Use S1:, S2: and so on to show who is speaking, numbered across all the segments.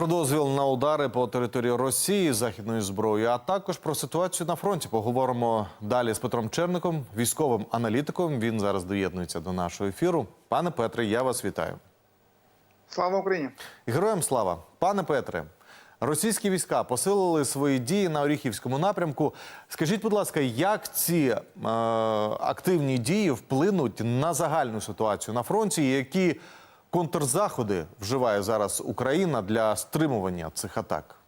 S1: Про дозвіл на удари по території Росії західною зброєю, а також про ситуацію на фронті. Поговоримо далі з Петром Черником, військовим аналітиком. Він зараз доєднується до нашого ефіру. Пане Петре, я вас вітаю.
S2: Слава Україні!
S1: Героям слава, пане Петре. Російські війська посилили свої дії на Оріхівському напрямку. Скажіть, будь ласка, як ці е, активні дії вплинуть на загальну ситуацію на фронті? Які контрзаходи вживає зараз Україна для стримування цих атак?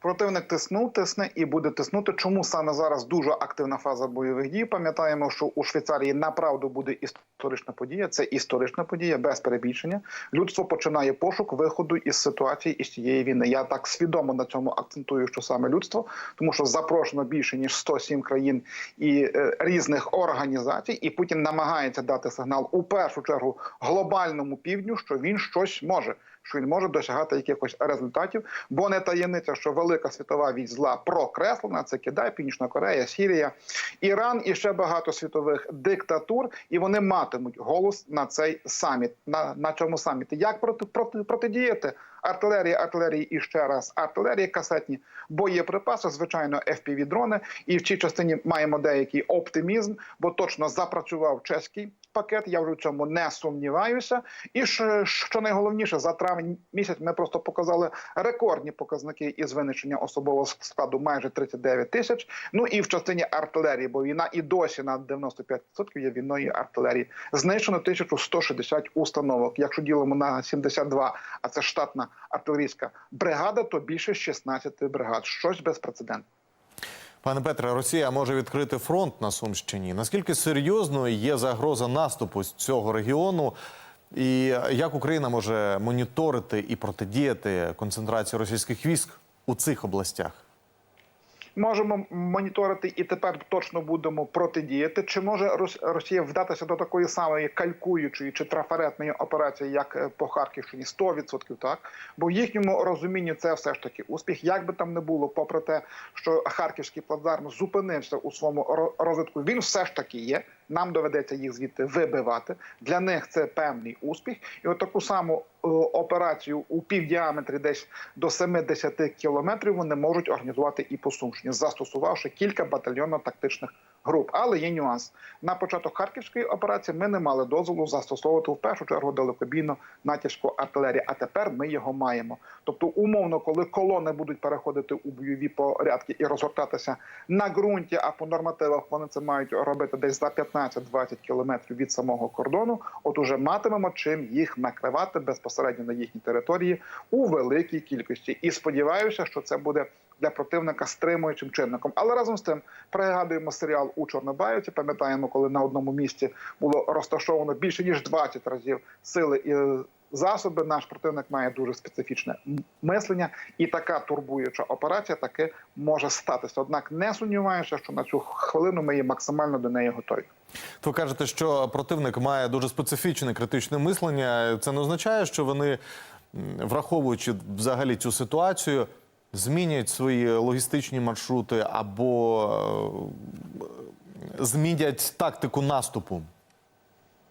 S2: Противник тиснув, тисне і буде тиснути. Чому саме зараз дуже активна фаза бойових дій? Пам'ятаємо, що у Швейцарії направду буде історична подія. Це історична подія без перебільшення. Людство починає пошук виходу із ситуації із цієї війни. Я так свідомо на цьому акцентую, що саме людство, тому що запрошено більше ніж 107 країн і е, різних організацій, і Путін намагається дати сигнал у першу чергу глобальному півдню, що він щось може. Що він може досягати якихось результатів, бо не таємниця, що велика світова вісь зла прокреслена. Це Китай, Північна Корея, Сірія, Іран і ще багато світових диктатур, і вони матимуть голос на цей саміт. На, на цьому саміті. Як проти, проти протидіяти? Артилерія, артилерії і ще раз артилерії, касетні боєприпаси, звичайно, fpv дрони. І в цій частині маємо деякий оптимізм, бо точно запрацював чеський пакет. Я вже в цьому не сумніваюся. І що найголовніше, за травень місяць ми просто показали рекордні показники із винищення особового складу майже 39 тисяч. Ну і в частині артилерії, бо війна і досі на 95% є війною артилерії. Знищено 1160 установок. Якщо ділимо на 72, а це штатна артилерійська бригада, то більше 16 бригад. Щось безпрецедентне.
S1: Пане Петре, Росія може відкрити фронт на Сумщині. Наскільки серйозною є загроза наступу з цього регіону? І як Україна може моніторити і протидіяти концентрації російських військ у цих областях?
S2: Можемо моніторити і тепер точно будемо протидіяти. Чи може Рос- Росія вдатися до такої самої калькуючої чи трафаретної операції, як е, по Харківщині? 100% так. Бо в їхньому розумінні це все ж таки успіх. Як би там не було, попри те, що харківський плацдарм зупинився у своєму ро- розвитку, він все ж таки є. Нам доведеться їх звідти вибивати. Для них це певний успіх, і от таку саму е, операцію у півдіаметрі, десь до 70 кілометрів, вони можуть організувати і по Сумщині, застосувавши кілька батальйонно-тактичних груп. Але є нюанс на початок харківської операції. Ми не мали дозволу застосовувати в першу чергу далекобійну натівську артилерію. А тепер ми його маємо. Тобто, умовно, коли колони будуть переходити у бойові порядки і розгортатися на ґрунті, а по нормативах вони це мають робити десь за 15-20 кілометрів від самого кордону. От уже матимемо чим їх накривати безпосередньо на їхній території у великій кількості. І сподіваюся, що це буде для противника стримуючим чинником. Але разом з тим пригадуємо серіал у Чорнобаївці. Пам'ятаємо, коли на одному місці було розташовано більше ніж 20 разів сили і засоби. Наш противник має дуже специфічне мислення, і така турбуюча операція таки може статися. Однак не сумніваюся, що на цю хвилину ми є максимально до неї готові.
S1: То ви кажете, що противник має дуже специфічне критичне мислення. Це не означає, що вони, враховуючи взагалі цю ситуацію, змінять свої логістичні маршрути або е, змінять тактику наступу.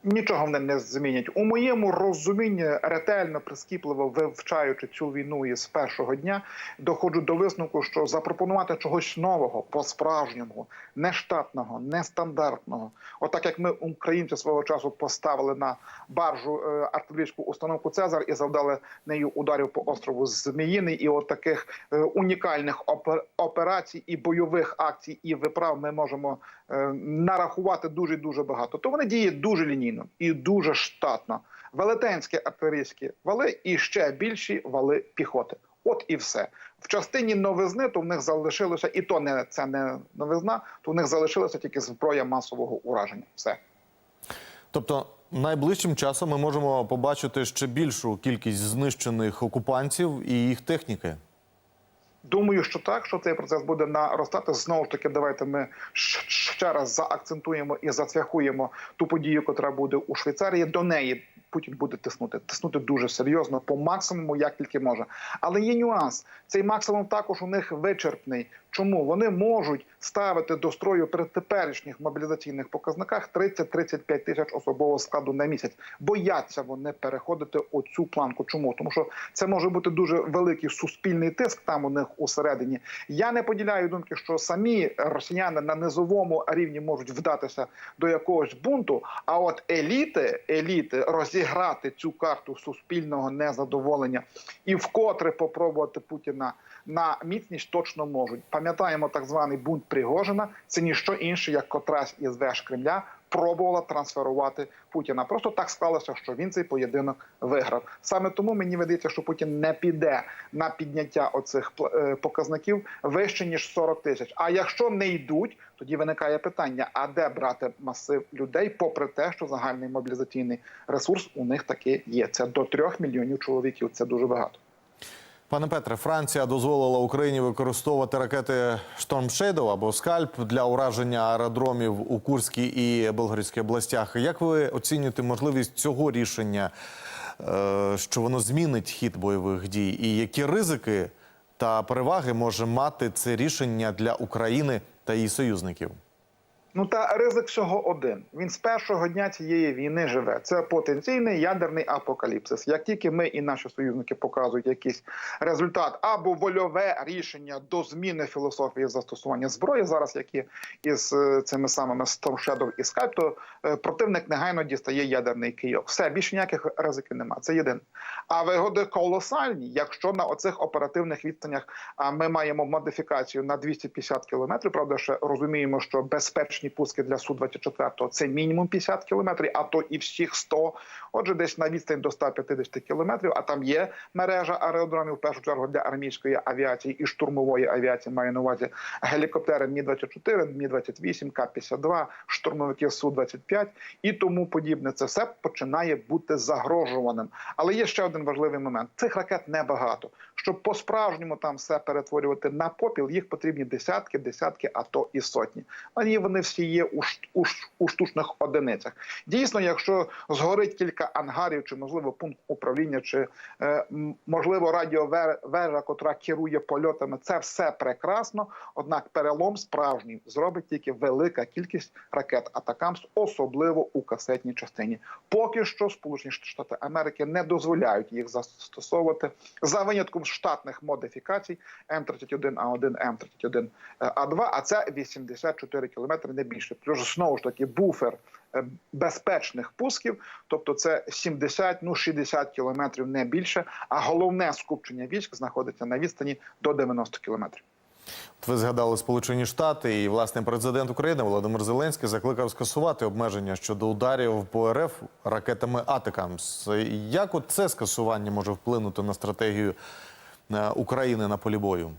S2: Нічого вони не змінять. У моєму розумінні, ретельно прискіпливо вивчаючи цю війну із першого дня, доходжу до висновку, що запропонувати чогось нового по-справжньому, нештатного, нестандартного, отак як ми, українці, свого часу поставили на баржу е, артилерійську установку Цезар і завдали нею ударів по острову Зміїний, і от таких е, унікальних опер- операцій і бойових акцій і виправ ми можемо нарахувати дуже дуже багато. То вони діють дуже лінійно і дуже штатно. Велетенські артилерійські вали і ще більші вали піхоти. От і все. В частині новизни то в них залишилося, і то не це не новизна, то в них залишилася тільки зброя масового ураження. Все.
S1: Тобто, найближчим часом ми можемо побачити ще більшу кількість знищених окупантів і їх техніки.
S2: Думаю, що так, що цей процес буде наростати. Знову ж таки, давайте ми ще раз заакцентуємо і зацвяхуємо ту подію, яка буде у Швейцарії. До неї Путін буде тиснути, тиснути дуже серйозно, по максимуму, як тільки може. Але є нюанс. Цей максимум також у них вичерпний. Чому вони можуть ставити до строю при теперішніх мобілізаційних показниках 30-35 тисяч особового складу на місяць? Бояться вони переходити оцю планку. Чому? Тому що це може бути дуже великий суспільний тиск там у них усередині. Я не поділяю думки, що самі росіяни на низовому рівні можуть вдатися до якогось бунту. А от еліти, еліти розіграти цю карту суспільного незадоволення і вкотре попробувати Путіна на міцність точно можуть. Пам'ятаємо так званий бунт Пригожина. Це ніщо інше, як котрась із веж Кремля пробувала трансферувати Путіна. Просто так склалося, що він цей поєдинок виграв. Саме тому мені видається, що Путін не піде на підняття оцих е, показників вище ніж 40 тисяч. А якщо не йдуть, тоді виникає питання: а де брати масив людей, попри те, що загальний мобілізаційний ресурс у них таки є. Це до 3 мільйонів чоловіків. Це дуже багато.
S1: Пане Петре, Франція дозволила Україні використовувати ракети Shadow або Скальп для ураження аеродромів у Курській і Белгородській областях. Як ви оцінюєте можливість цього рішення, е, що воно змінить хід бойових дій? І які ризики та переваги може мати це рішення для України та її союзників?
S2: Ну та ризик всього один. Він з першого дня цієї війни живе. Це потенційний ядерний апокаліпсис. Як тільки ми і наші союзники показують якийсь результат або вольове рішення до зміни філософії застосування зброї, зараз які із е, цими самими Storm і Skype, то е, противник негайно дістає ядерний кийок. Все більше ніяких ризиків немає. Це єдине. А вигоди колосальні, якщо на оцих оперативних відстанях ми маємо модифікацію на 250 кілометрів. Правда, ще розуміємо, що безпечні пуски для су 24 це мінімум 50 кілометрів, а то і всіх 100. Отже, десь на відстань до 150 кілометрів. А там є мережа аеродромів в першу чергу для армійської авіації і штурмової авіації. Маю на увазі гелікоптери Мі 24 Мі 28 К 52 штурмовики су 25 і тому подібне. Це все починає бути загрожуваним. Але є ще один важливий момент: цих ракет небагато. Щоб по-справжньому там все перетворювати на попіл, їх потрібні десятки, десятки, а то і сотні. Ані вони всі є у, у, у штучних одиницях. Дійсно, якщо згорить кілька ангарів, чи можливо пункт управління, чи е, можливо радіовежа, котра керує польотами, це все прекрасно. Однак перелом справжній зробить тільки велика кількість ракет Атакамс, особливо у касетній частині. Поки що Сполучені Штати Америки не дозволяють їх застосовувати за винятком штатних модифікацій М31А1, М31А2, а це 84 кілометри не більше. Плюс знову ж таки буфер е, безпечних пусків, тобто це 70, ну 60 кілометрів не більше. А головне скупчення військ знаходиться на відстані до 90 кілометрів.
S1: Ви згадали Сполучені Штати, і власне президент України Володимир Зеленський закликав скасувати обмеження щодо ударів по РФ ракетами Атакамс. Як от це скасування може вплинути на стратегію е, України на полі бою?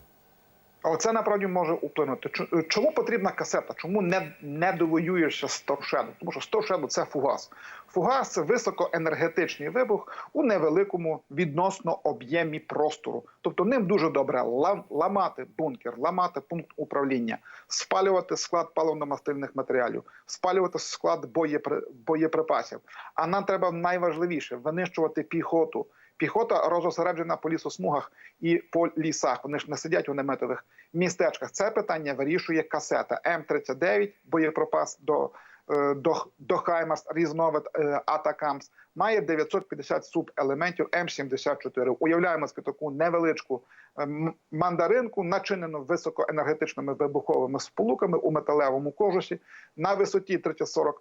S2: Оце направді може вплинути. Чу- Чому потрібна касета? Чому не, не довоюєшся з торшеду? Тому що торшеду це фугас. Фугас це високоенергетичний вибух у невеликому відносно об'ємі простору. Тобто ним дуже добре ламати бункер, ламати пункт управління, спалювати склад паливно-мастильних матеріалів, спалювати склад боєпри... боєприпасів. А нам треба найважливіше винищувати піхоту. Піхота розосереджена по лісосмугах і по лісах. Вони ж не сидять у наметових містечках. Це питання вирішує касета М39, боєприпас до, е, до, до Хаймарс, різновид е, Атакамс. Має 950 субелементів М74. Уявляємо собі таку невеличку е, мандаринку, начинену високоенергетичними вибуховими сполуками у металевому кожусі на висоті 30-40 е,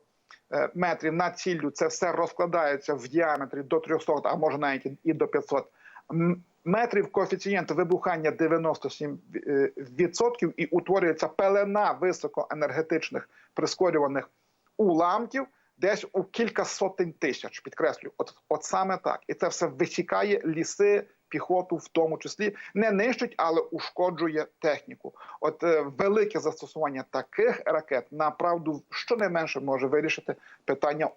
S2: метрів над ціллю це все розкладається в діаметрі до 300, а може навіть і до 500 метрів. Коефіцієнт вибухання 97% е, і утворюється пелена високоенергетичних прискорюваних уламків. Десь у кілька сотень тисяч, підкреслю, от, от саме так, і це все висікає ліси, піхоту, в тому числі не нищить, але ушкоджує техніку. От е, велике застосування таких ракет направду щонайменше може вирішити питання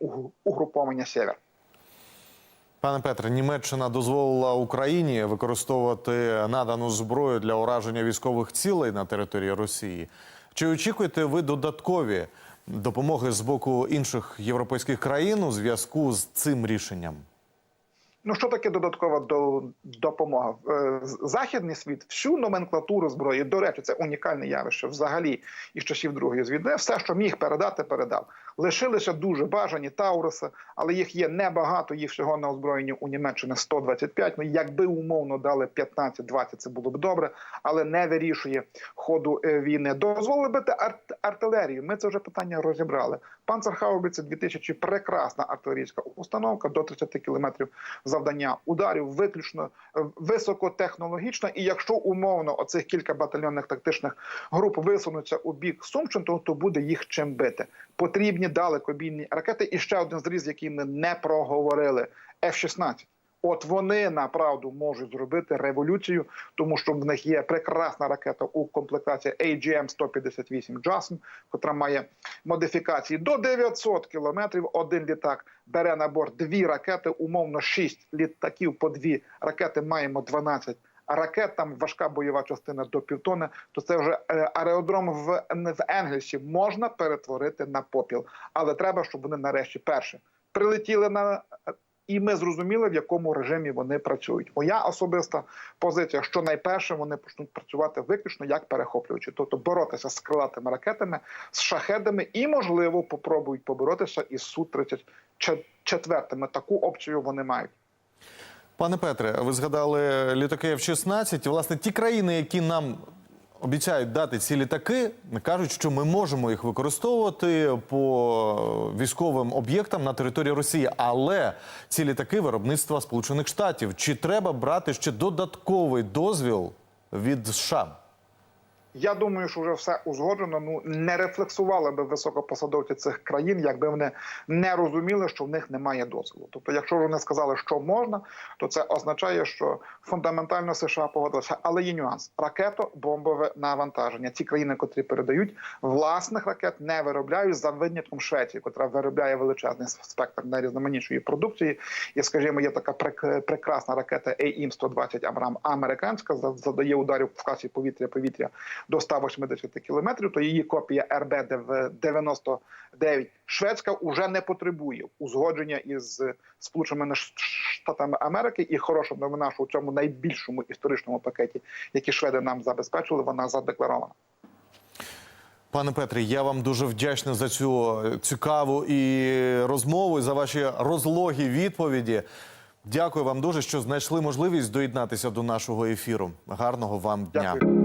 S2: угруповання север.
S1: Пане Петре, Німеччина дозволила Україні використовувати надану зброю для ураження військових цілей на території Росії. Чи очікуєте ви додаткові допомоги з боку інших європейських країн у зв'язку з цим рішенням?
S2: Ну, що таке додаткова до, допомога? Е, Західний світ всю номенклатуру зброї, до речі, це унікальне явище взагалі із часів Другої звідне. Все, що міг передати, передав. Лишилися дуже бажані Тауруси, але їх є небагато. Їх всього на озброєнні у Німеччини 125. Ну, якби умовно дали 15-20, це було б добре, але не вирішує ходу е, війни. Дозволили бити арт- артилерію. Ми це вже питання розібрали. Панцерхаубиці 2000 – прекрасна артилерійська установка до 30 кілометрів завдання ударів, виключно е, високотехнологічна. І якщо умовно оцих кілька батальйонних тактичних груп висунуться у бік Сумщин, то, то буде їх чим бити. Потрібні далекобійні ракети. І ще один зріз, який ми не проговорили: F-16. От вони направду можуть зробити революцію, тому що в них є прекрасна ракета у комплектації AGM-158 JASM, котра має модифікації до 900 кілометрів. Один літак бере на борт дві ракети, умовно 6 літаків по дві ракети. Маємо 12 ракет. Там важка бойова частина до півтони. То це вже е, аеродром в, в Енгельсі можна перетворити на попіл, але треба, щоб вони нарешті перше прилетіли на і ми зрозуміли, в якому режимі вони працюють. Моя особиста позиція, що найперше вони почнуть працювати виключно як перехоплюючі, тобто боротися з крилатими ракетами, з шахедами і, можливо, попробують поборотися із су 34 Таку опцію вони мають.
S1: Пане Петре, ви згадали літаки F-16. Власне, ті країни, які нам обіцяють дати ці літаки, кажуть, що ми можемо їх використовувати по військовим об'єктам на території Росії. Але ці літаки виробництва Сполучених Штатів. Чи треба брати ще додатковий дозвіл від США?
S2: Я думаю, що вже все узгоджено. Ну не рефлексували би високопосадовці цих країн, якби вони не розуміли, що в них немає дозволу. Тобто, якщо вони сказали, що можна, то це означає, що фундаментально США погодилися. Але є нюанс: ракето-бомбове навантаження. Ці країни, котрі передають власних ракет, не виробляють за винятком Швеції, котра виробляє величезний спектр найрізноманітшої продукції. І, скажімо, є така прек- прекрасна ракета AIM-120 Абрам американська, за- завдає ударів в класі повітря-повітря до 180 кілометрів, то її копія РБ-99 шведська уже не потребує узгодження із Сполученими Штатами Америки. І хороша новина, що у цьому найбільшому історичному пакеті, який шведи нам забезпечили, вона задекларована.
S1: Пане Петре, я вам дуже вдячний за цю цікаву і розмову, і за ваші розлогі відповіді. Дякую вам дуже, що знайшли можливість доєднатися до нашого ефіру. Гарного вам дня.
S2: Дякую.